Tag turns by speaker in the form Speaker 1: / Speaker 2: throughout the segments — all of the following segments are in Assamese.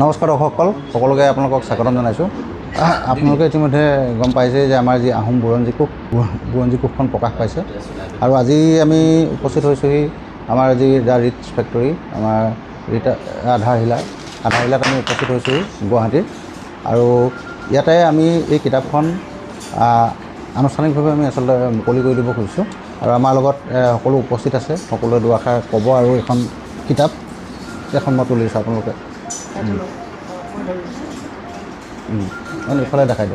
Speaker 1: নমস্কাৰ দৰ্শকসকল সকলোকে আপোনালোকক স্বাগতম জনাইছোঁ। আপোনালোকে ইতিমধ্যে গম পাইছে যে আমাৰ যি আহোম বুৰঞ্জী কোষ বুৰঞ্জী কোষখন প্ৰকাশ পাইছে। আৰু আজি আমি উপস্থিত হৈছোঁহি আমাৰ যি দ্য ৰিটছ ফেক্টৰী আমাৰ ৰীতা আধাৰশিলা। আধাৰশিলাত আমি উপস্থিত হৈছোঁহি গুৱাহাটীৰ আৰু ইয়াতে আমি এই কিতাপখন আনুষ্ঠানিকভাৱে আমি আচলতে মুকলি কৰি দিব খুজিছোঁ। আৰু আমাৰ লগত সকলো উপস্থিত আছে। সকলোৱে দুআষাৰ ক'ব আৰু এখন কিতাপ। এখন মই তুলিছোঁ আপোনালোকে। মানে ইফালে দেখাই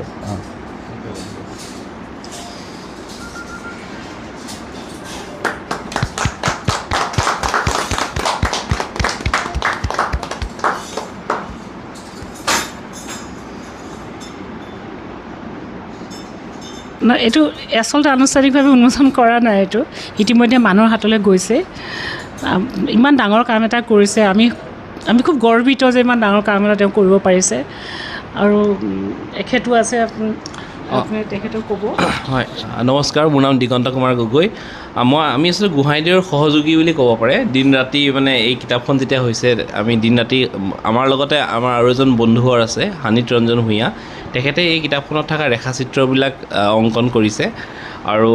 Speaker 2: ন, এইটো আচলতে আনুষ্ঠানিকভাৱে উন্মোচন কৰা নাই এইটো। ইতিমধ্যে মানুহৰ হাতলৈ গৈছে। ইমান ডাঙৰ কাম এটা কৰিছে। আমি আমি খুব গৰ্বিত যে ইমান ডাঙৰ কাম এটা তেওঁ কৰিব পাৰিছে। আৰু এখেতো আছে আপুনি আপুনি তেখেতক ক'ব।
Speaker 3: হয় নমস্কাৰ মোৰ নাম দিগন্ত কুমাৰ গগৈ। মই আমি আচলতে গোহাঁইদেউৰ সহযোগী বুলি ক'ব পাৰে। দিন ৰাতি মানে এই কিতাপখন যেতিয়া হৈছে আমি দিন ৰাতি আমাৰ লগতে আমাৰ আৰু এজন বন্ধুঘৰ আছে হানিত ৰঞ্জন ভূঞা। তেখেতে এই কিতাপখনত থকা ৰেখাচিত্ৰবিলাক অংকন কৰিছে। আৰু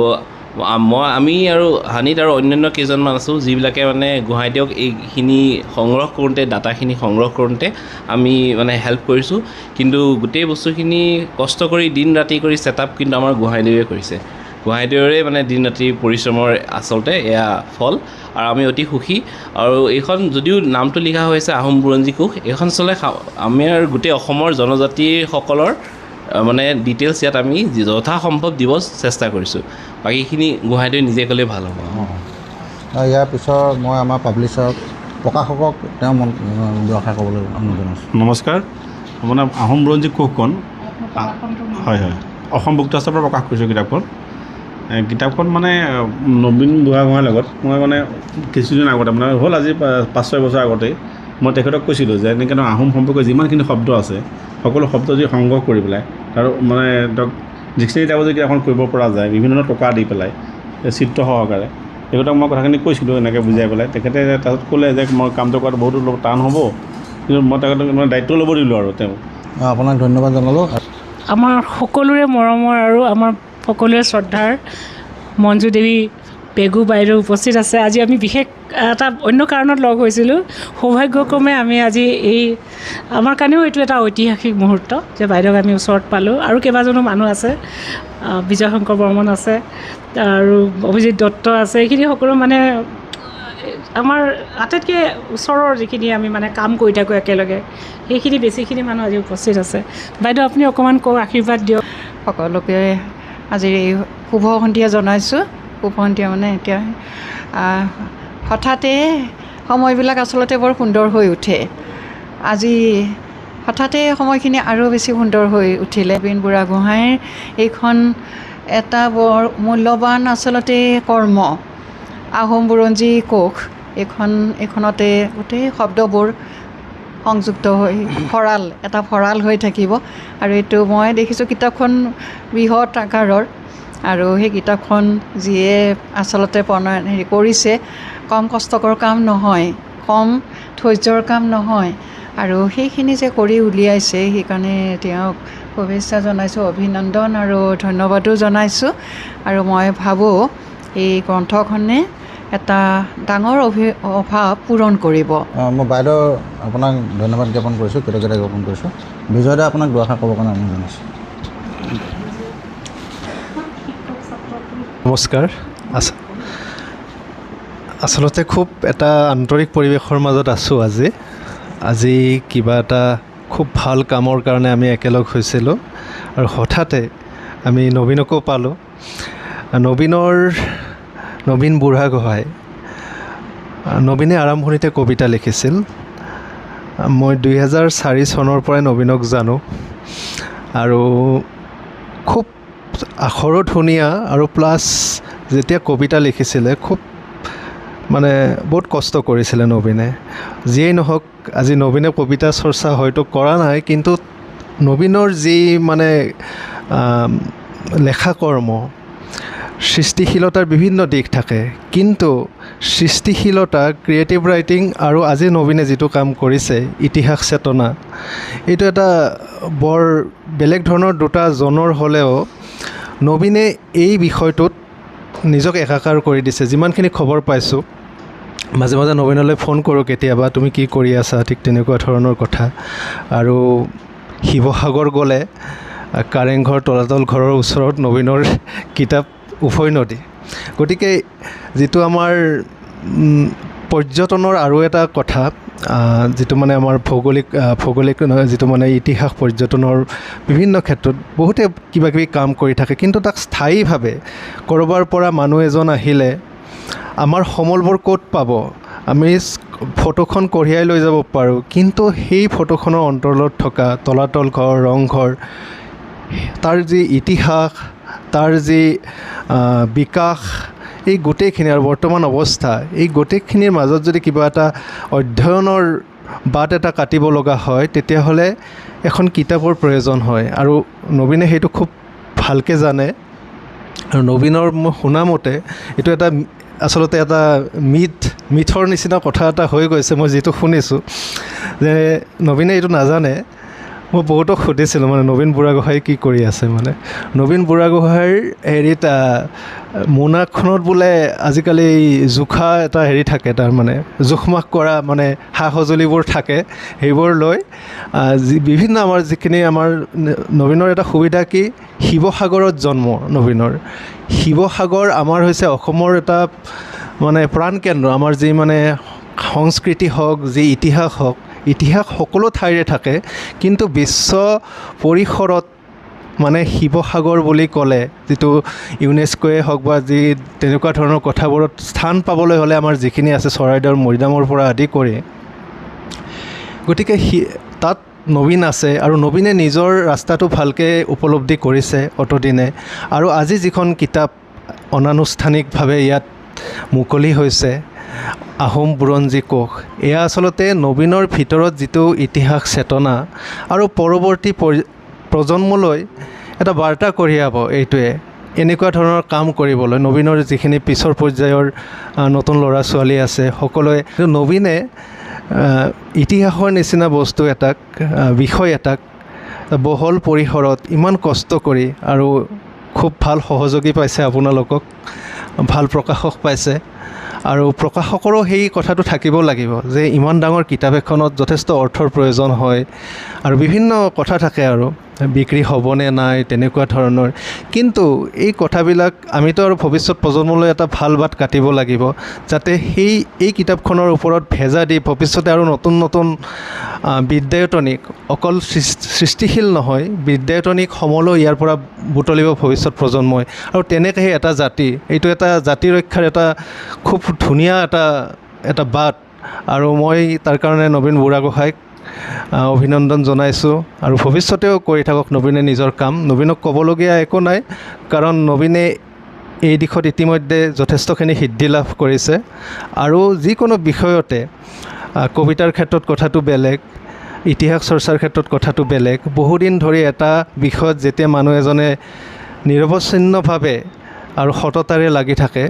Speaker 3: মই আমি আৰু হানিত আৰু অন্যান্য কেইজনমান আছোঁ যিবিলাকে মানে গোহাঁইদেউক এইখিনি সংগ্ৰহ কৰোঁতে ডাটাখিনি সংগ্ৰহ কৰোঁতে আমি মানে হেল্প কৰিছোঁ। কিন্তু গোটেই বস্তুখিনি কষ্ট কৰি দিন ৰাতি কৰি ছেটআপ কিন্তু আমাৰ গোহাঁইদেৱে কৰিছে। গোহাঁইদেউৰে মানে দিন ৰাতি পৰিশ্ৰমৰ আচলতে এয়া ফল। আৰু আমি অতি সুখী। আৰু এইখন যদিও নামটো লিখা হৈছে আহোম বুৰঞ্জী কোষ এইখন আচলতে আমাৰ গোটেই অসমৰ জনজাতিসকলৰ মানে ডিটেইলছ ইয়াত আমি যথাসম্ভৱ দিব চেষ্টা কৰিছোঁ। বাকীখিনি গোহাঁইদেৱে নিজে ক'লে ভাল হ'ব।
Speaker 1: অঁ। আৰু ইয়াৰ পিছৰ মই আমাৰ পাব্লিছাৰক প্ৰকাশকক তেওঁ মন দুআষাৰ ক'বলৈ অনুৰোধ জনাইছোঁ।
Speaker 4: নমস্কাৰ। আপোনাৰ আহোম বুৰঞ্জী কোষখন আ- হয় হয়। অসম বুকটাষ্টৰ পৰা প্ৰকাশ কৰিছোঁ কিতাপখন। কিতাপখন মানে নবীন বুঢ়াগোহাঁইৰ লগত মই মানে কিছুদিন আগতে মানে হ'ল আজি পাঁচ ছয় বছৰ আগতেই মই তেখেতক কৈছিলোঁ যে এনেকৈ ধৰক আহোম সম্পৰ্কে যিমানখিনি শব্দ আছে সকলো শব্দ যদি সংগ্ৰহ কৰি পেলাই আৰু মানে ধৰক ডিক্সনেৰী টাইপৰ যদি কিতাপখন কৰিব পৰা যায় বিভিন্ন ধৰণৰ টকা দি পেলাই চিত্ৰ সহকাৰে। তেখেতক মই কথাখিনি কৈছিলোঁ এনেকৈ বুজাই পেলাই। তেখেতে তাৰপিছত ক'লে যে মই কামটো কৰাটো বহুতো অলপ টান হ'ব কিন্তু মই তেখেতক মানে দায়িত্ব ল'ব দিলোঁ আৰু তেওঁ।
Speaker 1: আপোনাক ধন্যবাদ জনালোঁ।
Speaker 2: আমাৰ সকলোৰে মৰমৰ আৰু আমাৰ সকলোৰে শ্ৰদ্ধাৰ মঞ্জু দেৱী পেগু বাইদেউ উপস্থিত আছে। আজি আমি বিশেষ এটা অন্য কাৰণত লগ হৈছিলোঁ। সৌভাগ্যক্ৰমে আমি আজি এই, আমাৰ কাৰণেও এইটো এটা ঐতিহাসিক মুহূৰ্ত যে বাইদেউক আমি ওচৰত পালোঁ আৰু কেইবাজনো মানুহ আছে। বিজয় শংকৰ বৰ্মন আছে, আৰু অভিজিত দত্ত আছে। এইখিনি সকলো মানে আমাৰ আটাইতকৈ ওচৰৰ যিখিনি আমি মানে কাম কৰি থাকোঁ একেলগে, সেইখিনি বেছিখিনি মানুহ আজি উপস্থিত আছে। বাইদেউ, আপুনি অকণমান কওক, আশীৰ্বাদ দিয়ক।
Speaker 5: সকলোকে আজি এই শুভ সন্ধিয়া জনাইছোঁ। সন্ধিয়া মানে এতিয়া হঠাতে সময়বিলাক আচলতে বৰ সুন্দৰ হৈ উঠে। আজি হঠাতে সময়খিনি আৰু বেছি সুন্দৰ হৈ উঠিলে। বীন বুঢ়াগোহাঁইৰ এইখন এটা বৰ মূল্যৱান আচলতে কৰ্ম। আহোম বুৰঞ্জী কোষ। এইখন এইখনতে গোটেই শব্দবোৰ সংযুক্ত হৈ ভঁৰাল এটা ভঁৰাল হৈ থাকিব। আৰু এইটো মই দেখিছোঁ কিতাপখন বৃহৎ আকাৰৰ। আৰু সেই কিতাপখন যিয়ে আচলতে প্ৰণয়ন হেৰি কৰিছে কম কষ্টকৰ কাম নহয় কম ধৈৰ্যৰ কাম নহয়। আৰু সেইখিনি যে কৰি উলিয়াইছে সেইকাৰণে তেওঁক শুভেচ্ছা জনাইছোঁ অভিনন্দন আৰু ধন্যবাদো জনাইছোঁ। আৰু মই ভাবোঁ এই গ্ৰন্থখনে এটা ডাঙৰ অভি অভাৱ পূৰণ কৰিব।
Speaker 1: মই বাইদেউ আপোনাক ধন্যবাদ জ্ঞাপন কৰিছোঁ কৃতজ্ঞতা জ্ঞাপন কৰিছোঁ। বিজয় দা আপোনাক দুআষাৰ ক'বৰ কাৰণে অনুৰোধ জনাইছোঁ।
Speaker 6: নমস্কাৰ। আচ আচলতে খুব এটা আন্তৰিক পৰিৱেশৰ মাজত আছোঁ আজি। আজি কিবা এটা খুব ভালো কামৰ কাৰণে আমি একেলগ হৈছিলোঁ আৰু হঠাতে আমি নবীনকো পালোঁ। নবীনৰ, নবীন বুঢ়াগোহাঁই নবীনে আৰম্ভণিতে কবিতা লিখিছিল। মই দুহেজাৰ চাৰি চনৰ পৰাই নবীনক জানো। আৰু খুব আখৰো ধুনীয়া আৰু প্লাছ যেতিয়া কবিতা লিখিছিলে, খুব মানে বহুত কষ্ট কৰিছিলে নবীনে। যিয়েই নহওক, আজি নবীনে কবিতা চৰ্চা হয়তো কৰা নাই, কিন্তু নবীনৰ যি মানে লেখা কৰ্ম সৃষ্টিশীলতাৰ বিভিন্ন দিশ থাকে। কিন্তু সৃষ্টিশীলতা, ক্ৰিয়েটিভ ৰাইটিং আৰু আজি নবীনে যিটো কাম কৰিছে, ইতিহাস চেতনা, এইটো এটা বৰ বেলেগ ধৰণৰ দুটা জনৰ হ'লেও নবীনে এই বিষয়টোত নিজক একাকাৰ কৰি দিছে। যিমানখিনি খবৰ পাইছোঁ মাজে মাজে নবীনলৈ ফোন কৰোঁ কেতিয়াবা তুমি কি কৰি আছা? ঠিক তেনেকুৱা ধৰণৰ কথা। আৰু শিৱসাগৰ গ'লে কাৰেংঘৰ তলাতল ঘৰৰ ওচৰত নবীনৰ কিতাপ উভৈনদী গতিকে যিটো আমাৰ পৰ্যটনৰ আৰু এটা কথা যিটো মানে আমাৰ ভৌগোলিক ভৌগোলিক যিটো মানে ইতিহাস পৰ্যটনৰ বিভিন্ন ক্ষেত্ৰত বহুতে কিবা কিবি কাম কৰি থাকে। কিন্তু তাক স্থায়ীভাৱে ক'ৰবাৰ পৰা মানুহ এজন আহিলে, আমাৰ সমলবোৰ ক'ত পাব? আমি ফটোখন কঢ়িয়াই লৈ যাব পাৰোঁ। কিন্তু সেই ফটোখনৰ অন্তৰত থকা তলাতল ঘৰ, ৰংঘৰ, তাৰ যি ইতিহাস, তাৰ যি বিকাশ এই গোটেইখিনি আৰু বৰ্তমান অৱস্থা এই গোটেইখিনিৰ মাজত যদি কিবা এটা অধ্যয়নৰ বাট এটা কাটিব লগা হয় তেতিয়াহ'লে এখন কিতাপৰ প্ৰয়োজন হয়। আৰু নবীনে সেইটো খুব ভালকৈ জানে। আৰু নবীনৰ মই শুনামতে এইটো এটা আচলতে এটা মিথ মিথৰ নিচিনা কথা এটা হৈ গৈছে মই যিটো শুনিছোঁ। যে নবীনে এইটো নাজানে। মই বহুতক সুধিছিলোঁ মানে নবীন বুঢ়াগোহাঁই কি কৰি আছে মানে। নবীন বুঢ়াগোহাঁইৰ হেৰিত মোনাখনত বোলে আজিকালি জোখা এটা হেৰি থাকে তাৰ মানে জোখমাখ কৰা মানে সা সঁজুলিবোৰ থাকে সেইবোৰ লৈ যি বিভিন্ন আমাৰ যিখিনি আমাৰ নবীনৰ এটা সুবিধা কি শিৱসাগৰত জন্ম নবীনৰ। শিৱসাগৰ আমাৰ হৈছে অসমৰ এটা মানে প্ৰাণকেন্দ্ৰ আমাৰ যি মানে সংস্কৃতি হওক যি ইতিহাস হওক ইতিহাস সকলো ঠাইৰে থাকে কিন্তু বিশ্ব পৰিসৰত মানে শিৱসাগৰ বুলি ক'লে যিটো ইউনেস্ক'য়ে হওক বা যি তেনেকুৱা ধৰণৰ কথাবোৰত স্থান পাবলৈ হ'লে আমাৰ যিখিনি আছে চৰাইদেউৰ মৈদামৰ পৰা আদি কৰি। গতিকে সি তাত নবীন আছে আৰু নবীনে নিজৰ ৰাস্তাটো ভালকৈ উপলব্ধি কৰিছে অতদিনে। আৰু আজি যিখন কিতাপ অনানুষ্ঠানিকভাৱে ইয়াত মুকলি হৈছে আহোম বুৰঞ্জী কোষ। এয়া আচলতে নবীনৰ ভিতৰত যিটো ইতিহাস চেতনা আৰু পৰৱৰ্তী পৰি- প্ৰজন্মলৈ এটা বাৰ্তা কঢ়িয়াব এইটোৱে। এনেকুৱা ধৰণৰ কাম কৰিবলৈ নবীনৰ যিখিনি পিছৰ পৰ্যায়ৰ নতুন ল'ৰা ছোৱালী আছে, সকলোৱে নবীনে ইতিহাসৰ নিচিনা বস্তু এটাক বিষয় এটাক বহল পৰিসৰত ইমান কষ্ট কৰি আৰু খুব ভালো সহযোগী পাইছে আপোনালোকক, ভালো প্ৰকাশক পাইছে। আৰু প্ৰকাশকৰো সেই কথাটো থাকিব লাগিব যে ইমান ডাঙৰ কিতাপ এখনত যথেষ্ট অৰ্থৰ প্ৰয়োজন হয় আৰু বিভিন্ন কথা থাকে আৰু। বিক্ৰী হ'বনে নাই, তেনেকুৱা ধৰণৰ। কিন্তু এই কথাবিলাক আমিতো আৰু ভৱিষ্যত প্ৰজন্মলৈ এটা ভালো বাট কাটিব লাগিব, যাতে সেই, এই কিতাপখনৰ ওপৰত ভেজা দি ভৱিষ্যতে আৰু নতুন নতুন বিদ্যায়তনিক, অকল সৃষ্টিশীল নহয়, বিদ্যায়তনিক সমলো ইয়াৰ পৰা বুটলিব ভৱিষ্যত প্ৰজন্মই। আৰু তেনেকৈহে এটা জাতি, এইটো এটা জাতি ৰক্ষাৰ এটা খুব ধুনীয়া এটা এটা বাট। আৰু মই তাৰ কাৰণে নবীন বুঢ়াগোহাঁইক অভিনন্দন জনাইছোঁ। আৰু ভৱিষ্যতেও কৰি থাকক নবীনে নিজৰ কাম। নবীনক ক'বলগীয়া একো নাই কাৰণ নবীনে এই দিশত ইতিমধ্যে যথেষ্টখিনি সিদ্ধি লাভ কৰিছে। আৰু যিকোনো বিষয়তে কবিতাৰ ক্ষেত্ৰত কথাটো বেলেগ ইতিহাস চৰ্চাৰ ক্ষেত্ৰত কথাটো বেলেগ বহুদিন ধৰি এটা বিষয়ত যেতিয়া মানুহ এজনে নিৰৱচ্ছিন্নভাৱে আৰু সততাৰে লাগি থাকে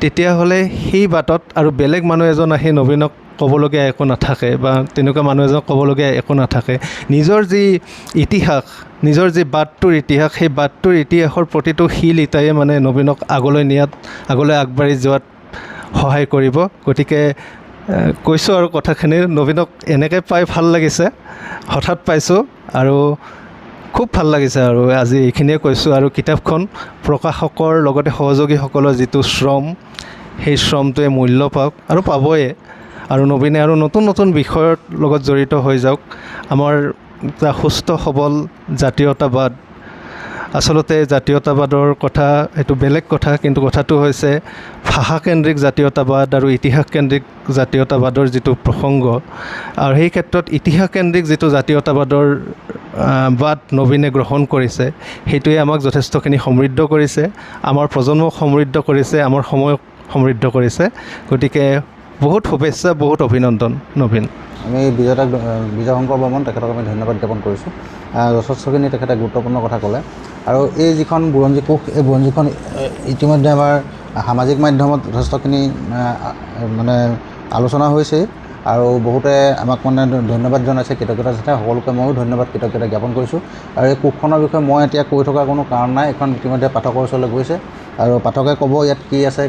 Speaker 6: তেতিয়াহ'লে সেই বাটত আৰু বেলেগ মানুহ এজন আহি নবীনক ক'বলগীয়া একো নাথাকে বা তেনেকুৱা মানুহ এজনক ক'বলগীয়া একো নাথাকে। নিজৰ যি ইতিহাস, নিজৰ যি বাটটোৰ ইতিহাস, সেই বাটটোৰ ইতিহাসৰ প্ৰতিটো শিল ইটায়ে মানে নবীনক আগলৈ নিয়াত, আগলৈ আগবাঢ়ি যোৱাত সহায় কৰিব। গতিকে কৈছোঁ আৰু কথাখিনি, নবীনক এনেকৈ পাই ভালো লাগিছে, হঠাৎ পাইছোঁ আৰু খুব ভালো লাগিছে আৰু আজি এইখিনিয়ে কৈছোঁ আৰু কিতাপখন প্ৰকাশকৰ লগতে সহযোগীসকলৰ যিটো শ্ৰম, সেই শ্ৰমটোৱে মূল্য পাওক আৰু পাবয়ে। আৰু নবীনে আৰু নতুন নতুন বিষয়ৰ লগত জড়িত হৈ যাওক। আমাৰ এটা সুস্থ, সবল জাতীয়তাবাদ। আচলতে জাতীয়তাবাদৰ কথা সেইটো বেলেগ কথা, কিন্তু কথাটো হৈছে ভাষাকেন্দ্ৰিক জাতীয়তাবাদ আৰু ইতিহাসকেন্দ্ৰিক জাতীয়তাবাদৰ যিটো প্ৰসংগ। আৰু সেই ক্ষেত্ৰত ইতিহাসকেন্দ্ৰিক যিটো জাতীয়তাবাদৰ বাদ নবীনে গ্ৰহণ কৰিছে, সেইটোৱে আমাক যথেষ্টখিনি সমৃদ্ধ কৰিছে। আমাৰ প্ৰজন্মক সমৃদ্ধ কৰিছে, আমাৰ সময়ক সমৃদ্ধ কৰিছে। গতিকে বহুত শুভেচ্ছা, বহুত অভিনন্দন, নবীন।
Speaker 1: আমি বিজয়তাক বিজয় শংকৰ বৰ্মন, তেখেতক আমি ধন্যবাদ জ্ঞাপন কৰিছোঁ। যথেষ্টখিনি তেখেতে গুৰুত্বপূৰ্ণ কথা ক'লে। আৰু এই যিখন বুৰঞ্জী কোষ, এই বুৰঞ্জীখন ইতিমধ্যে আমাৰ সামাজিক মাধ্যমত যথেষ্টখিনি মানে আলোচনা হৈছেই। আৰু বহুতে আমাক মানে ধন্যবাদ জনাইছে কৃতজ্ঞতা জনাইছে। সকলোকে ময়ো ধন্যবাদ কৃতজ্ঞতা জ্ঞাপন কৰিছোঁ। আৰু এই কোষখনৰ বিষয়ে মই এতিয়া কৈ থকাৰ কোনো কাৰণ নাই। এখন ইতিমধ্যে পাঠকৰ ওচৰলৈ গৈছে। আৰু পাঠকে ক'ব ইয়াত কি আছে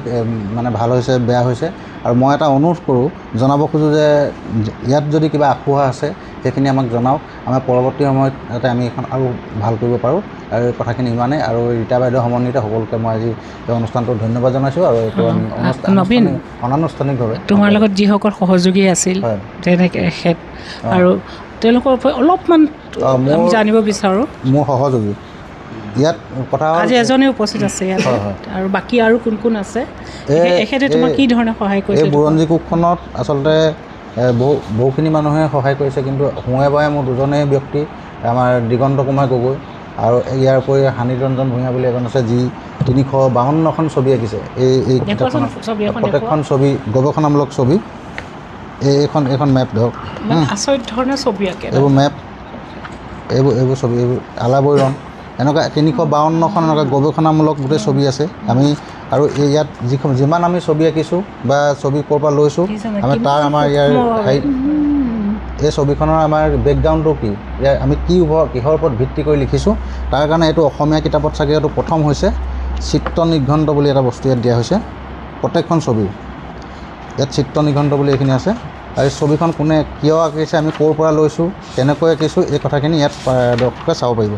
Speaker 1: মানে ভাল হৈছে বেয়া হৈছে। আৰু মই এটা অনুৰোধ কৰোঁ জনাব খোজোঁ যে ইয়াত যদি কিবা আসোঁৱাহ আছে সেইখিনি আমাক জনাওক। আমাৰ পৰৱৰ্তী সময়ত যাতে আমি এখন আৰু ভাল কৰিব পাৰোঁ। আৰু এই কথাখিনি ইমানেই আৰু ৰীতা বাইদেউ সমন্বিত সকলোকে মই আজি এই অনুষ্ঠানটোত ধন্যবাদ জনাইছোঁ। আৰু এইটো আমি অনানুষ্ঠানিকভাৱে
Speaker 2: তোমাৰ লগত যিসকল সহযোগী আছিল। তেনেকৈ আৰু তেওঁলোকৰ অলপমান জানিব বিচাৰোঁ।
Speaker 1: মোৰ সহযোগী। ইয়াত কথা
Speaker 2: আজি এজনেই উপস্থিত আছে ইয়াত। আৰু বাকী আৰু কোন কোন আছে?
Speaker 1: এই-
Speaker 2: এখে- এখেতে তোমাক
Speaker 1: এই-
Speaker 2: কি ধৰণে সহায়
Speaker 1: এই
Speaker 2: কৰিছে
Speaker 1: বুৰঞ্জী কোষখনত আচলতে বহু বহুখিনি মানুহে সহায় কৰিছে কিন্তু সোঁৱে বায়ে মোৰ দুজনেই ব্যক্তি আমাৰ দিগন্ত কুমাৰ গগৈ আৰু ইয়াৰ উপৰি হানিত ৰঞ্জন ভূঞা বুলি এজন আছে যি তিনিশ বাৱন্নখন ছবি আঁকিছে। এই এই কিতাপখনত
Speaker 2: এখন
Speaker 1: প্ৰত্যেকখন ছবি গৱেষণামূলক ছবি। এই এইখন এইখন মেপ ধৰক।
Speaker 2: মানে আচৰিত ধৰণে ছবি আঁকে
Speaker 1: এইবোৰ মেপ এইবোৰ এইবোৰ ছবি এইবোৰ আলাবৈৰণ। এনেকুৱা তিনিশ বাৱন্নখন এনেকুৱা গৱেষণামূলক গোটেই ছবি আছে। আমি আৰু ইয়াত যিখন যিমান আমি ছবি আঁকিছোঁ বা ছবি ক'ৰ পৰা লৈছোঁ আমি তাৰ আমাৰ ইয়াৰ হেৰি এই ছবিখনৰ আমাৰ বেকগ্ৰাউণ্ডটো কি? ইয়াৰ আমি কি ওপৰত কিহৰ ওপৰত ভিত্তি কৰি লিখিছোঁ? তাৰ কাৰণে এইটো অসমীয়া কিতাপত চাগে এইটো প্ৰথম হৈছে। চিত্ৰ নিঘণ্ট বুলি এটা বস্তু ইয়াত দিয়া হৈছে। প্ৰত্যেকখন ছবি। ইয়াত চিত্ৰ নিঘণ্ট বুলি এইখিনি আছে। আৰু এই ছবিখন কোনে কিয় আঁকিছে আমি ক'ৰ পৰা লৈছোঁ কেনেকৈ আঁকিছোঁ এই কথাখিনি ইয়াত দৰ্শকে চাব পাৰিব।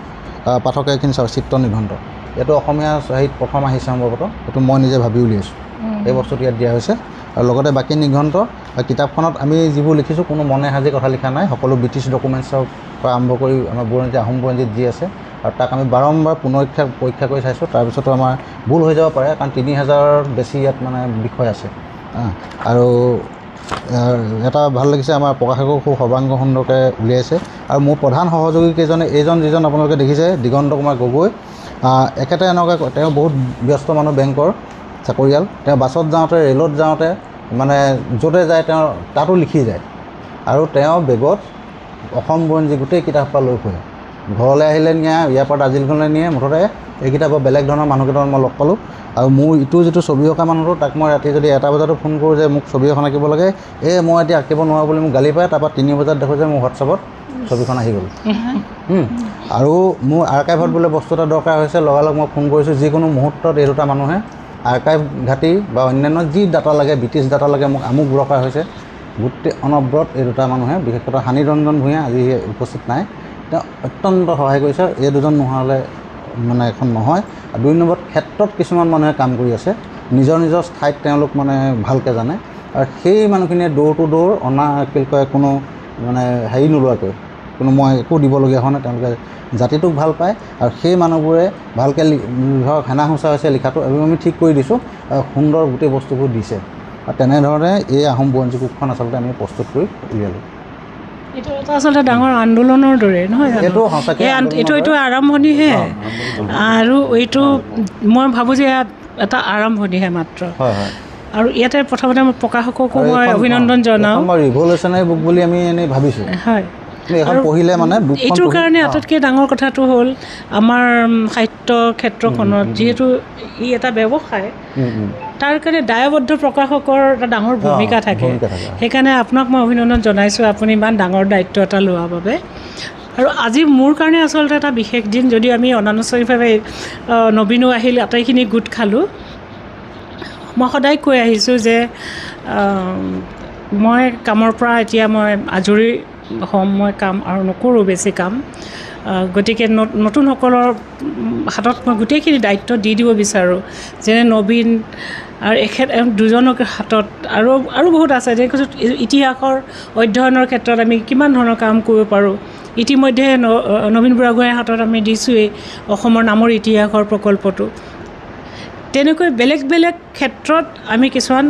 Speaker 1: পাঠকে এইখিনি চাব চিত্ৰ নিঘণ্ট এইটো অসমীয়া হেৰিত প্ৰথম আহিছে সম্ভৱতঃ এইটো মই নিজে ভাবি উলিয়াইছোঁ। এই বস্তুটো ইয়াত দিয়া হৈছে। আৰু লগতে বাকী নিঘণ্ট কিতাপখনত আমি যিবোৰ লিখিছোঁ কোনো মনে সাজি কথা লিখা নাই। সকলো ব্ৰিটিছ ডকুমেণ্টছৰ পৰা আৰম্ভ কৰি আমাৰ বুৰঞ্জী আহোম বুৰঞ্জীত যি আছে আৰু তাক আমি বাৰম্বাৰ পুনৰীক্ষা পৰীক্ষা কৰি চাইছোঁ। তাৰপিছতো আমাৰ ভুল হৈ যাব পাৰে কাৰণ তিনি হাজাৰৰ বেছি ইয়াত মানে বিষয় আছে। আৰু এটা ভাল লাগিছে আমাৰ প্ৰকাশকো খুব সৰ্বাংগ সুন্দৰকৈ উলিয়াইছে। আৰু মোৰ প্ৰধান সহযোগী কেইজনে এইজন যিজন আপোনালোকে দেখিছে দিগন্ত কুমাৰ গগৈ এখেতে এনেকুৱা তেওঁ বহুত ব্যস্ত মানুহ বেংকৰ চাকৰিয়াল। তেওঁ বাছত যাওঁতে ৰেলত যাওঁতে মানে য'তে যায় তেওঁ তাতো লিখি যায়। আৰু তেওঁ বেগত অসম বুৰঞ্জী গোটেই কিতাপ পৰা লৈ ফুৰে। ঘৰলৈ আহিলে নিয়ে ইয়াৰ পৰা দাৰ্জিলিঙলৈ নিয়ে মুঠতে এই কিতাপৰ বেলেগ ধৰণৰ মানুহকেইটামান মই লগ পালোঁ। আৰু মোৰ ইটো যিটো ছবি অঁকা মানুহটো তাক মই ৰাতি যদি এটা বজাতো ফোন কৰোঁ যে মোক ছবি এখন আঁকিব লাগে এই মই এতিয়া আঁকিব নোৱাৰোঁ বুলি মোক গালি পায় তাৰপৰা তিনি বজাত দেখোঁ যে মোৰ হোৱাটছআপত ছবিখন আহি গ'ল। আৰু মোৰ আৰ্কাইভত বোলে বস্তু এটা দৰকাৰ হৈছে লগালগ মই ফোন কৰিছোঁ যিকোনো মুহূৰ্তত এই দুটা মানুহে আৰ্কাইভ ঘাটি বা অন্যান্য যি ডাটা লাগে ব্ৰিটিছ ডাটা লাগে মোক আমুক দৰকাৰ হৈছে। গোটেই অনবৰত এই দুটা মানুহে বিশেষকৈ হানি ৰঞ্জন ভূঞা আজি উপস্থিত নাই। তেওঁ অত্যন্ত সহায় কৰিছে। এই দুজন নোহোৱা হ'লে মানে এখন নহয়। আৰু দুই নম্বৰত ক্ষেত্ৰত কিছুমান মানুহে কাম কৰি আছে। নিজৰ নিজৰ ঠাইত তেওঁলোক মানে ভালকৈ জানে। আৰু সেই মানুহখিনিয়ে দৌৰ টু দৌৰ অনা কি কয় কোনো মানে হেৰি নোলোৱাকৈ কোনো মই একো দিবলগীয়া হোৱা নাই তেওঁলোকে জাতিটোক ভাল পায়। আৰু সেই মানুহবোৰে ভালকৈ ধৰক হেনা হোচা হৈছে লিখাটো আৰু আমি ঠিক কৰি দিছোঁ। আৰু সুন্দৰ গোটেই বস্তুবোৰ দিছে। আৰু তেনেধৰণে এই আহোম বুৰঞ্জী কোষখন আচলতে আমি প্ৰস্তুত কৰি উলিয়ালোঁ।
Speaker 2: এইটো এটা আচলতে ডাঙৰ আন্দোলনৰ দৰে নহয় জানো?
Speaker 1: এইটো
Speaker 2: এইটো। আৰম্ভণিহে। আৰু এইটো মই ভাবোঁ যে ইয়াত এটা আৰম্ভণিহে মাত্ৰ। আৰু ইয়াতে প্ৰথমতে মই প্ৰকাশককো মই অভিনন্দন জনাওঁ।
Speaker 1: বুক বুলি আমি এনেই ভাবিছোঁ।
Speaker 2: হয়।
Speaker 1: পঢ়িলে মানে
Speaker 2: এইটোৰ কাৰণে। আটাইতকৈ ডাঙৰ কথাটো হ'ল আমাৰ সাহিত্য ক্ষেত্ৰখনত যিহেতু ই এটা ব্যৱসায়। তাৰ কাৰণে দায়বদ্ধ প্ৰকাশকৰ এটা ডাঙৰ ভূমিকা থাকে। সেইকাৰণে আপোনাক মই অভিনন্দন জনাইছোঁ আপুনি ইমান ডাঙৰ দায়িত্ব এটা লোৱাৰ বাবে। আৰু আজি মোৰ কাৰণে আচলতে এটা বিশেষ দিন যদিও আমি অনানুষ্ঠানিকভাৱে নবীনো আহিল আটাইখিনি গোট খালোঁ। মই সদায় কৈ আহিছোঁ যে মই কামৰ পৰা এতিয়া মই আজৰি হ'ম মই কাম আৰু নকৰোঁ বেছি কাম। গতিকে নতুনসকলৰ হাতত মই গোটেইখিনি দায়িত্ব দি দিব বিচাৰোঁ। যেনে নবীন আৰু এখেত দুজনক হাতত আৰু আৰু বহুত আছে। যে ইতিহাসৰ অধ্যয়নৰ ক্ষেত্ৰত আমি কিমান ধৰণৰ কাম কৰিব পাৰোঁ। ইতিমধ্যে নবীন বুঢ়াগোহাঁইৰ হাতত আমি দিছোঁৱেই অসমৰ নামৰ ইতিহাসৰ প্ৰকল্পটো। তেনেকৈ বেলেগ বেলেগ ক্ষেত্ৰত আমি কিছুমান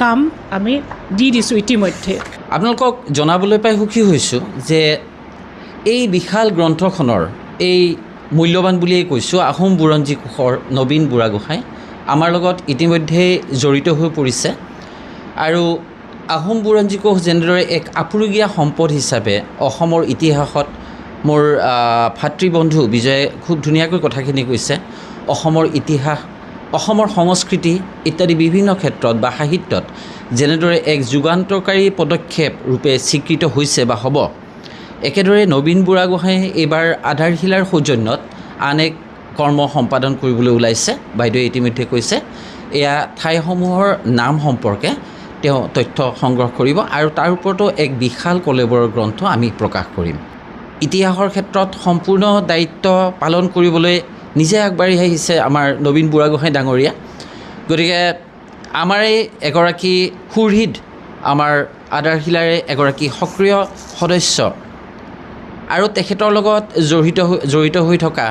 Speaker 2: কাম আমি দি দিছোঁ ইতিমধ্যে।
Speaker 7: আপোনালোকক জনাবলৈ পাই সুখী হৈছোঁ যে এই বিশাল গ্ৰন্থখনৰ এই মূল্যৱান বুলিয়েই কৈছোঁ আহোম বুৰঞ্জী কোষৰ নবীন বুঢ়াগোহাঁই আমাৰ লগত ইতিমধ্যেই জড়িত হৈ পৰিছে। আৰু আহোম বুৰঞ্জী কোষ যেনেদৰে এক আপুৰুগীয়া সম্পদ হিচাপে অসমৰ ইতিহাসত মোৰ ভাতৃবন্ধু বিজয়ে খুব ধুনীয়াকৈ কথাখিনি কৈছে অসমৰ ইতিহাস অসমৰ সংস্কৃতি ইত্যাদি বিভিন্ন ক্ষেত্ৰত বা সাহিত্যত যেনেদৰে এক যুগান্তকাৰী পদক্ষেপ ৰূপে স্বীকৃত হৈছে বা হ'ব। একেদৰে নবীন বুঢ়াগোহাঁয়ে এইবাৰ আধাৰশিলাৰ সৌজন্যত আন এক কৰ্ম সম্পাদন কৰিবলৈ ওলাইছে। বাইদেৱে ইতিমধ্যে কৈছে এয়া ঠাইসমূহৰ নাম সম্পৰ্কে তেওঁ তথ্য সংগ্ৰহ কৰিব আৰু তাৰ ওপৰতো এক বিশাল কলেবৰৰ গ্ৰন্থ আমি প্ৰকাশ কৰিম। ইতিহাসৰ ক্ষেত্ৰত সম্পূৰ্ণ দায়িত্ব পালন কৰিবলৈ নিজে আগবাঢ়ি আহিছে আমাৰ নবীন বুঢ়াগোহাঁই ডাঙৰীয়া। গতিকে আমাৰে এগৰাকী সুহৃদ আমাৰ আধাৰশিলাৰে এগৰাকী সক্ৰিয় সদস্য আৰু তেখেতৰ লগত জড়িত জড়িত হৈ থকা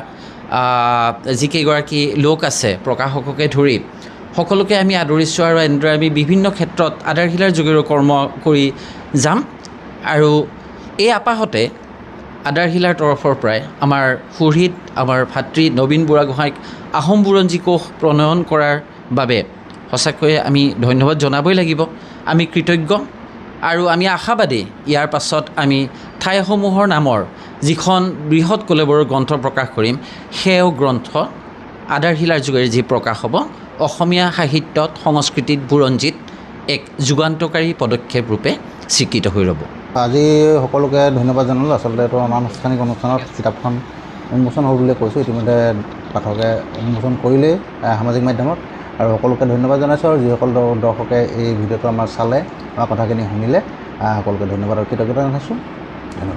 Speaker 7: যিকেইগৰাকী লোক আছে প্ৰকাশককে ধৰি সকলোকে আমি আদৰিছোঁ আৰু এনেদৰে আমি বিভিন্ন ক্ষেত্ৰত আধাৰশিলাৰ যোগেৰেও কৰ্ম কৰি যাম। আৰু এই আপাহতে আধাৰশিলাৰ তৰফৰ পৰাই আমাৰ সুহৃদ আমাৰ ভাতৃ নবীন বুঢ়াগোহাঁইক আহোম বুৰঞ্জী কোষ প্ৰণয়ন কৰাৰ বাবে সঁচাকৈয়ে আমি ধন্যবাদ জনাবই লাগিব। আমি কৃতজ্ঞ আৰু আমি আশাবাদী। ইয়াৰ পাছত আমি ঠাইসমূহৰ নামৰ যিখন বৃহৎ কলেবৰৰ গ্ৰন্থ প্ৰকাশ কৰিম সেয়াও গ্ৰন্থ আধাৰশিলাৰ যোগেৰে যি প্ৰকাশ হ'ব অসমীয়া সাহিত্যত সংস্কৃতিত বুৰঞ্জীত এক যুগান্তকাৰী পদক্ষেপ ৰূপে স্বীকৃত হৈ ৰ'ব।
Speaker 1: আজি সকলোকে ধন্যবাদ জনালোঁ। আচলতে এইটো অনানুষ্ঠানিক অনুষ্ঠানত কিতাপখন উন্মোচন হ'ব বুলি কৈছোঁ। ইতিমধ্যে পাঠকে উন্মোচন কৰিলেই সামাজিক মাধ্যমত। আৰু সকলোকে ধন্যবাদ জনাইছোঁ আৰু যিসকল দৰ্শকে এই ভিডিঅ'টো আমাৰ চালে আমাৰ কথাখিনি শুনিলে সকলোকে ধন্যবাদ আৰু কৃতজ্ঞতা জনাইছোঁ। ধন্যবাদ